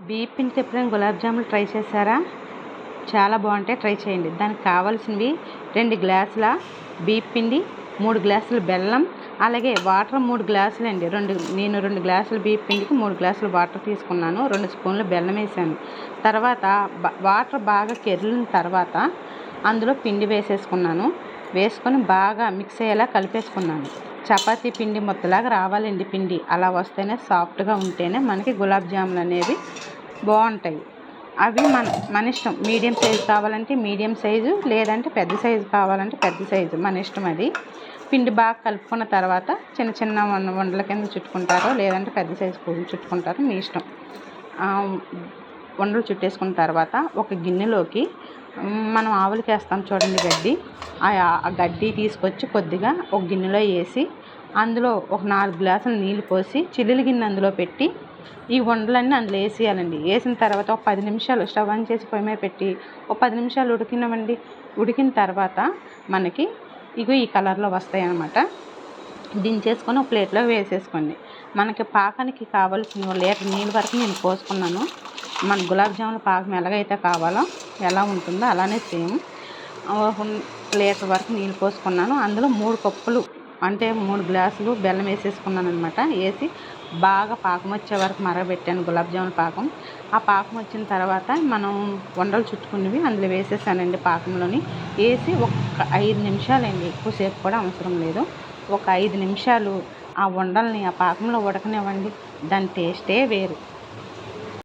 బియ్యం ఎప్పుడైనా గులాబ్ జాములు ట్రై చేశారా? చాలా బాగుంటాయి. ట్రై చేయండి. దానికి కావాల్సినవి రెండు గ్లాసుల బీపిండి పిండి మూడు గ్లాసులు బెల్లం అలాగే వాటర్ మూడు గ్లాసులు అండి. రెండు నేను రెండు గ్లాసులు బీప్ పిండికి మూడు గ్లాసులు వాటర్ తీసుకున్నాను. రెండు స్పూన్లు బెల్లం వేసాను. తర్వాత వాటర్ బాగా కెరిలిన తర్వాత అందులో పిండి వేసేసుకున్నాను. వేసుకొని బాగా మిక్స్ అయ్యేలా కలిపేసుకున్నాను. చపాతీ పిండి మొత్తలాగా రావాలండి పిండి. అలా వస్తేనే సాఫ్ట్గా ఉంటేనే మనకి గులాబ్ జాములు అనేవి బాగుంటాయి. అవి మన మన ఇష్టం. మీడియం సైజు కావాలంటే మీడియం సైజు లేదంటే పెద్ద సైజు కావాలంటే పెద్ద సైజు. మన ఇష్టం అది. పిండి బాగా కలుపుకున్న తర్వాత చిన్న చిన్న వండల కింద చుట్టుకుంటారో లేదంటే పెద్ద సైజు పువ్వులు చుట్టుకుంటారు మీ ఇష్టం. వండలు చుట్టేసుకున్న తర్వాత ఒక గిన్నెలోకి మనం ఆవులకి వేస్తాం చూడండి గడ్డి. ఆ గడ్డి తీసుకొచ్చి కొద్దిగా ఒక గిన్నెలో వేసి అందులో ఒక నాలుగు గ్లాసులు నీళ్ళు పోసి చిల్లులు గిన్నె అందులో పెట్టి ఈ వండలన్నీ అందులో వేసేయాలండి. వేసిన తర్వాత ఒక పది నిమిషాలు స్టవ్ ఆన్ చేసి పొయ్యి మీద పెట్టి ఒక పది నిమిషాలు ఉడికినామండి. ఉడికిన తర్వాత మనకి ఇగో ఈ కలర్లో వస్తాయి అన్నమాట దించేసుకొని ఒక ప్లేట్లో వేసేసుకోండి. మనకి పాకానికి కావాల్సిన లీటర్ నీళ్ళ వరకు నేను పోసుకున్నాను. మన గులాబ్ జామున్ పాకం ఎలాగైతే కావాలో ఎలా ఉంటుందో అలానే సేమ్. లీటర్ వరకు నీళ్ళు పోసుకున్నాను. అందులో మూడు కప్పులు అంటే మూడు గ్లాసులు బెల్లం వేసేసుకున్నాను అనమాట వేసి బాగా పాకం వచ్చే వరకు మరగబెట్టాను గులాబ్ జామున్ పాకం. ఆ పాకం వచ్చిన తర్వాత మనం వండలు చుట్టుకున్నవి అందులో వేసేసానండి పాకంలోని. వేసి ఒక ఐదు నిమిషాలండి ఎక్కువసేపు కూడా అవసరం లేదు. ఒక ఐదు నిమిషాలు ఆ వండల్ని ఆ పాకంలో ఉడకనివ్వండి. దాని టేస్టే వేరు.